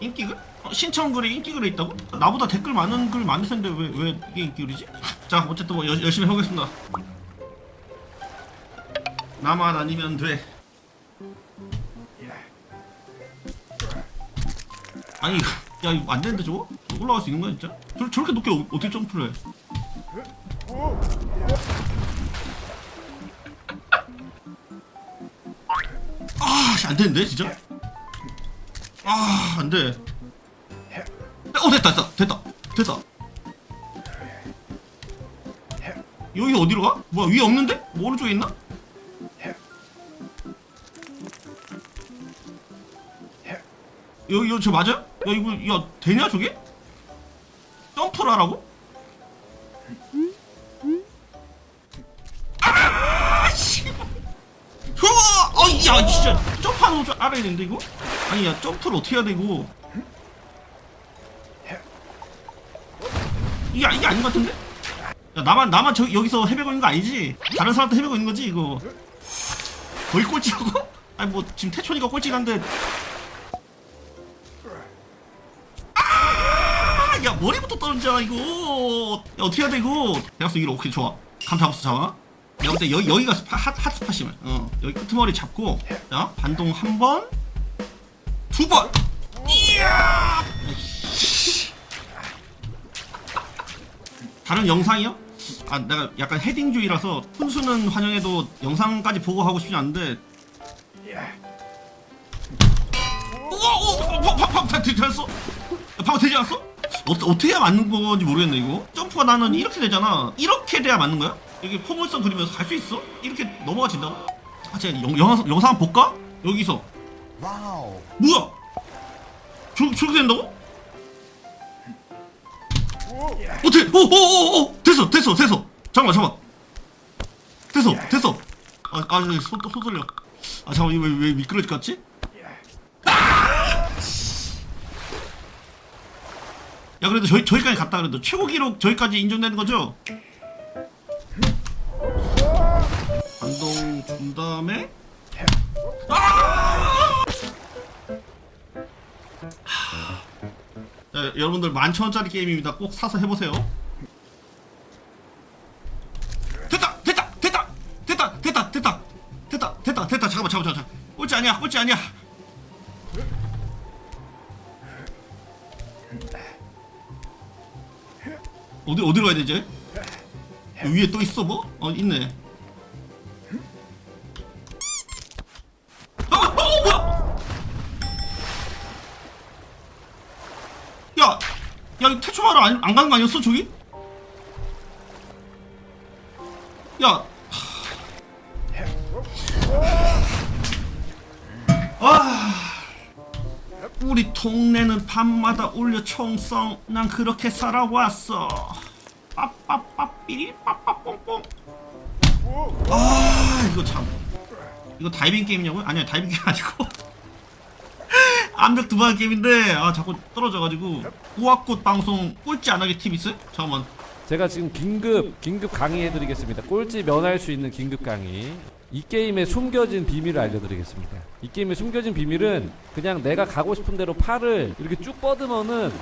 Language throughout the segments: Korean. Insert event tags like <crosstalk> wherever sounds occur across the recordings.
인기글? 어, 신청글에 인기글에 있다고? 나보다 댓글 많은 글 많을 텐데 왜, 왜 이게 인기글이지? 자 어쨌든 뭐 여- 열심히 해보겠습니다 나만 아니면 돼 아니 이거- 야 이거 안 되는데 저거? 올라갈 수 있는 거야 진짜? 저, 저렇게 높게 어, 어떻게 점프를 해? 아, 씨, 안 되는데 진짜? 아, 안 돼. 어, 됐다, 됐다, 됐다, 됐다. 여기 어디로 가? 뭐야, 위에 없는데? 뭐 오른쪽에 있나? 여기, 여기 저 맞아요? 야, 이거, 야, 되냐, 저게? 점프를 하라고? 아, 씨. 흐아! 어, 야, 진짜 점프하는 줄 알아야 되는데 이거? 아니, 야, 점프를 어떻게 해야 되고? 이게 이게 아닌 것 같은데? 야, 나만 나만 저 여기서 헤매고 있는 거 아니지? 다른 사람도 헤매고 있는 거지 이거? 거의 꼴찌라고? <laughs> 아니 뭐 지금 태촌이가 꼴찌한데. 아, 야 머리부터 떨어져 이거. 야 어떻게 해야 돼 이거? 대학수 이거 오케이 좋아. 감 잡았어 잡아. 내가 볼때 여기 여기가 스파, 핫 핫스팟이면 어 여기 끄트머리 잡고 자 반동 한 번, 두 번. 이야. 다른 영상이요? 아 내가 약간 헤딩주의라서 훈수는 환영해도 영상까지 보고 하고 싶지 않은데. 우와 오 방방 되지 어 방금 되지 않았어? 어, 어떻게 해야 맞는 건지 모르겠네 이거 점프가 나는 이렇게 되잖아 이렇게 돼야 맞는 거야? 여기 포물선 그리면서 갈 수 있어? 이렇게 넘어가 진다고? 아 제가 영, 영상, 영상 볼까? 여기서 와우. 뭐야? 저, 저렇게 된다고? 어떻게? 오오오오 됐어 됐어 됐어 잠깐만 잠깐만 됐어 됐어 아, 아 손, 손 떨려 아 잠깐만 이거 왜, 왜 미끄러질 것 같지? 아! 야 그래도 저희, 저기까지 갔다 그래도 최고 기록 저기까지 인정되는 거죠? 여러분들 만천원짜리 게임입니다. 꼭 사서 해보세요. 됐다! 됐다! 됐다! 됐다! 됐다! 됐다! 됐다! 됐다! 됐다! 잠깐만 잠깐만 잠깐만 꼴찌 아니야 꼴찌 아니야 어디 어디로 가야 되지? 위에 또 있어 뭐? 어 있네 야, 이 태초마을 안, 안 가는 거 아니었어, 저기? 야. 아. 우리 동네는 밤마다 울려 총성. 난 그렇게 살아왔어. 빠빠빠삐리 빠빠뽕뽕. 아, 이거 참. 이거 다이빙 게임이냐고요? 아니야, 다이빙 게임 아니고. 암벽 두번 게임인데 아 자꾸 떨어져가지고 우악꽃 방송 꼴찌 안 하게 팁 있어요? 잠깐만 제가 지금 긴급 긴급 강의해드리겠습니다. 꼴찌 면할 수 있는 긴급 강의. 이 게임의 숨겨진 비밀을 알려드리겠습니다. 이 게임의 숨겨진 비밀은 그냥 내가 가고 싶은 대로 팔을 이렇게 쭉 뻗으면은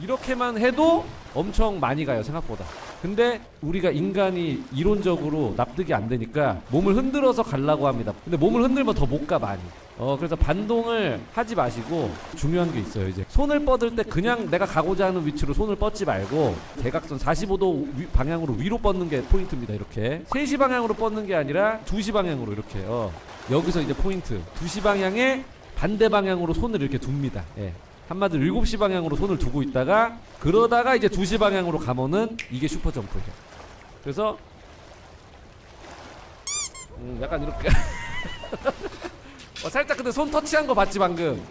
이렇게만 해도 엄청 많이 가요 생각보다. 근데 우리가 인간이 이론적으로 납득이 안 되니까 몸을 흔들어서 가려고 합니다. 근데 몸을 흔들면 더 못 가 많이. 어 그래서 반동을 하지 마시고 중요한 게 있어요 이제 손을 뻗을 때 그냥 내가 가고자 하는 위치로 손을 뻗지 말고 대각선 45도 위- 방향으로 위로 뻗는 게 포인트입니다 이렇게 3시 방향으로 뻗는 게 아니라 2시 방향으로 이렇게 어 여기서 이제 포인트 2시 방향에 반대 방향으로 손을 이렇게 둡니다 예. 한마디로 7시 방향으로 손을 두고 있다가 그러다가 이제 2시 방향으로 가면은 이게 슈퍼 점프예요. 그래서 음 약간 이렇게 <laughs> 어, 살짝 근데 손 터치한 거 봤지 방금?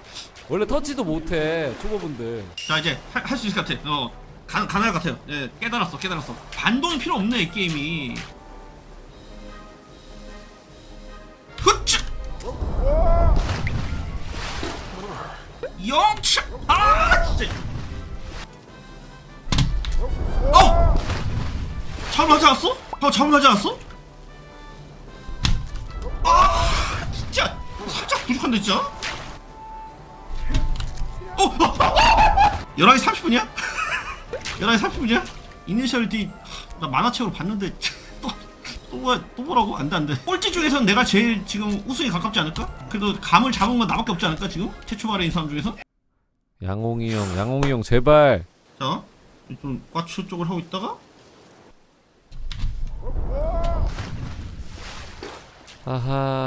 원래 터치도 못해 초보분들. 자 이제 할 수 있을 것 같아. 어 가, 가능할 것 같아요. 예 깨달았어 깨달았어. 반동이 필요 없네 이 게임이 하지 않았어? 어 잘못하지 않았어? 아 진짜 살짝 부족한데 진짜 어, 어, 어, 11시 30분이야? 11시 30분이야? 이니셜 D 하, 나 만화책으로 봤는데 <laughs> 또, 또 뭐야 또 뭐라고? 안돼 안돼 꼴찌 중에서는 내가 제일 지금 우승에 가깝지 않을까? 그래도 감을 잡은 건 나밖에 없지 않을까 지금? 최초 말에 있는 사람 중에서? 양홍이 형, 양홍이 형 제발. 자, 좀 과추 쪽을 하고 있다가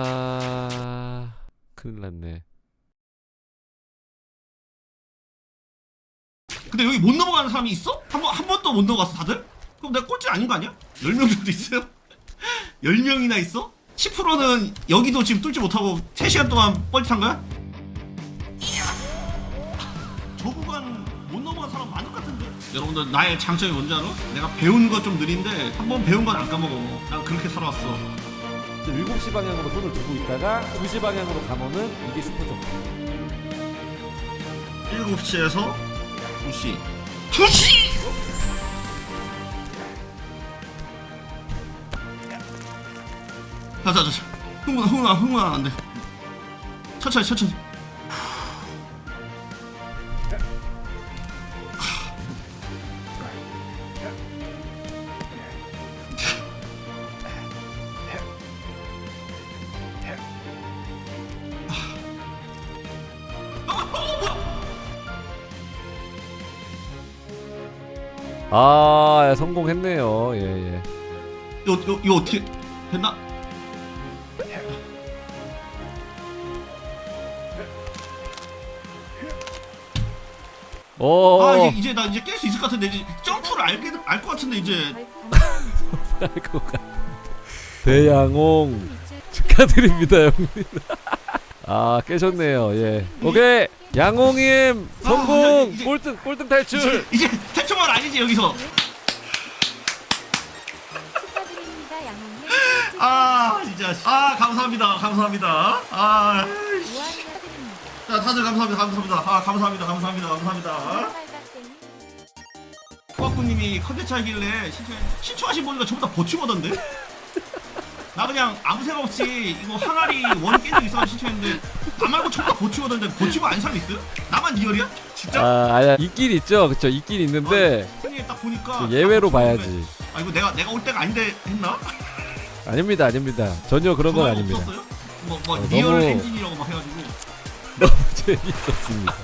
아하. 큰일 났네. 근데 여기 못 넘어가는 사람이 있어? 한 번, 한 번도 못 넘어갔어, 다들? 그럼 내가 꼴찌 아닌 거 아니야? 10명 정도 있어요? <laughs> 10명이나 있어? 10%는 여기도 지금 뚫지 못하고 3시간 동안 뻘짓한 거야? 여러분들, 나의 장점이 뭔지 알아? 내가 배우는 거좀 느린데, 한 번 배운 건 안 까먹어. 난 그렇게 살아왔어. 7시 방향으로 손을 두고 있다가 2시 방향으로 가면은 이게 슈퍼점프. 7시에서 2시. 2시! 자, 자, 자, 자. 흥분, 흥분, 흥분 안 돼. 천천히, 천천히. 아, 성공했네요. 예, 예. 이거, 이거, 이거 어떻게 됐나? 오. 아, 이제, 이제 나 이제 깰 수 있을 것 같은데, 이제 점프를 알게, 알 것 같은데, 이제. 알것 같아. 대양홍 축하드립니다, 형님. 아, 깨셨네요. 예. 오케이. 양홍님 성공. 아, 이제- 꼴등 꼴등 탈출. 이제, 이제 태초만 아니지, 여기서. 축하드립니다, 양홍님. 아, 진짜. 아, 감사합니다. 감사합니다. 아. 우아한 축하드립니다. 자, 다들 감사합니다. 감사합니다. 아, 감사합니다. 감사합니다. 감사합니다. 빨갛땡이. 코아꾸님이 컨텐츠 하길래 신청, 신청하신 분이가 전부 다 버추거던데? 나 그냥 아무 생각 없이 이거 항아리 원 깨져 있어서 신청했는데 나 말고 전부 다 버추거던데 버추고 아닌 사람 있어요? 나만 리얼이야? 진짜? 아, 아야 있긴 있죠. 그쵸 있긴 있는데 승리에 딱 보니까 그 예외로 딱 버추는데 봐야지. 아 이거 내가 내가 올 때가 아닌데 했나? 아닙니다, 아닙니다. 전혀 그런 건 전화가 아닙니다. 없었어요? 뭐, 뭐 어, 리얼 너무- 엔진이라고 막 해가지고 <laughs> 너무 재밌었습니다.